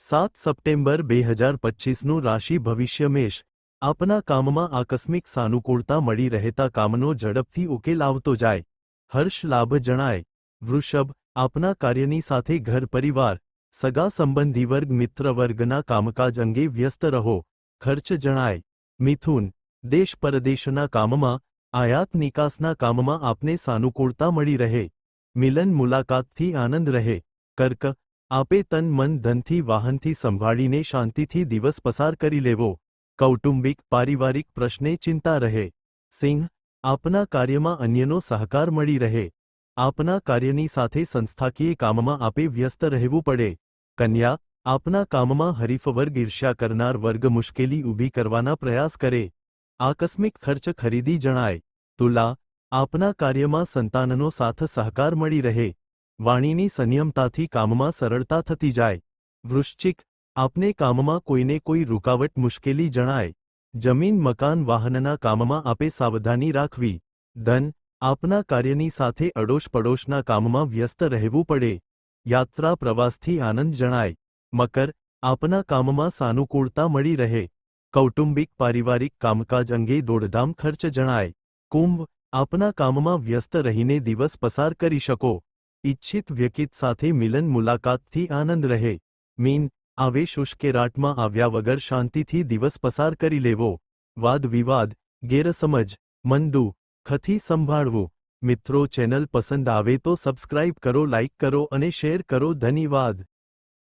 સાત સપ્ટેમ્બર બે હજાર પચીસનું રાશિ ભવિષ્ય મેષ આપના કામમાં આકસ્મિક સાનુકૂળતા મળી રહેતા કામનો ઝડપથી ઉકેલ આવતો જાય હર્ષ લાભ જણાય વૃષભ આપના કાર્યની સાથે ઘર પરિવાર સગા સંબંધી વર્ગ મિત્ર વર્ગના કામકાજ અંગે વ્યસ્ત રહો ખર્ચ જણાય મિથુન દેશ પરદેશના કામમાં આયાત નિકાસના કામમાં આપને સાનુકૂળતા મળી રહે મિલન મુલાકાતથી આનંદ રહે કર્ક આપે તન મન ધનથી વાહનથી સંભાળીને શાંતિથી દિવસ પસાર કરી લેવો કૌટુંબિક પારિવારિક પ્રશ્ને ચિંતા રહે સિંહ આપના કાર્યમાં અન્યનો સહકાર મળી રહે આપના કાર્યની સાથે સંસ્થાકીય કામમાં આપે વ્યસ્ત રહેવું પડે કન્યા આપના કામમાં હરીફ વર્ગ ઈર્ષ્યા કરનાર વર્ગ મુશ્કેલી ઊભી કરવાના પ્રયાસ કરે આકસ્મિક ખર્ચ ખરીદી જણાય તુલા આપના કાર્યમાં સંતાનનો સાથ સહકાર મળી રહે વાણીની સંયમતાથી કામમાં સરળતા થતી જાય વૃશ્ચિક આપને કામમાં કોઈને કોઈ રૂકાવટ મુશ્કેલી જણાય જમીન મકાન વાહનના કામમાં આપે સાવધાની રાખવી ધન આપના કાર્યની સાથે અડોશ પડોશના કામમાં વ્યસ્ત રહેવું પડે યાત્રા પ્રવાસથી આનંદ જણાય મકર આપના કામમાં સાનુકૂળતા મળી રહે કૌટુંબિક પારિવારિક કામકાજ અંગે દોડધામ ખર્ચ જણાય કુંભ આપના કામમાં વ્યસ્ત રહીને દિવસ પસાર કરી શકો ઇચ્છિત વ્યક્તિ સાથે મિલન મુલાકાતથી આનંદ રહે. મીન આવેશ ઉશ્કેરાટમાં આવ્યા વગર શાંતિથી દિવસ પસાર કરી લેવો. વાદ વિવાદ, ગેરસમજ, મંદુ ખથી સંભાળવું? મિત્રો, ચેનલ પસંદ આવે તો સબસ્ક્રાઇબ કરો, લાઇક કરો અને શેર કરો. ધન્યવાદ.